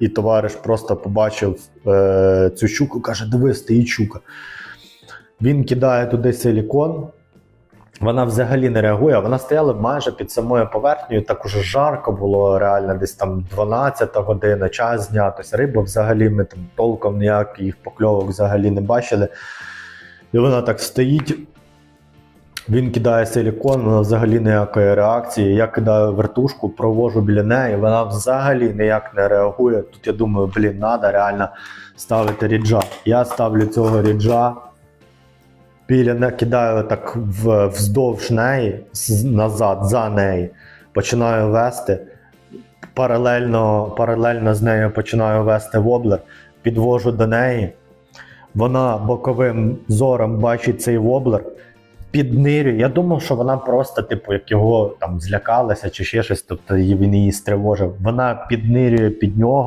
і товариш просто побачив е, цю щуку, каже: диви, стоїть щука. Він кидає туди силікон. Вона взагалі не реагує, вона стояла майже під самою поверхнею, так уже жарко було, реально десь там 12 година, час дня. Риба взагалі ми там толком ніяких покльовок взагалі не бачили. І вона так стоїть. Він кидає силікон, взагалі ніякої реакції. Я кидаю вертушку, провожу біля неї, вона взагалі ніяк не реагує. Тут я думаю, блін, треба реально ставити ріджа. Я ставлю цього ріджа, біля не кидаю так вздовж неї, назад, за неї. Починаю вести. Паралельно, паралельно з нею починаю вести воблер, підвожу до неї. Вона боковим зором бачить цей воблер, піднирює. Я думав, що вона просто, типу, як його там злякалася чи ще щось, тобто він її стривожив. Вона піднирює під нього.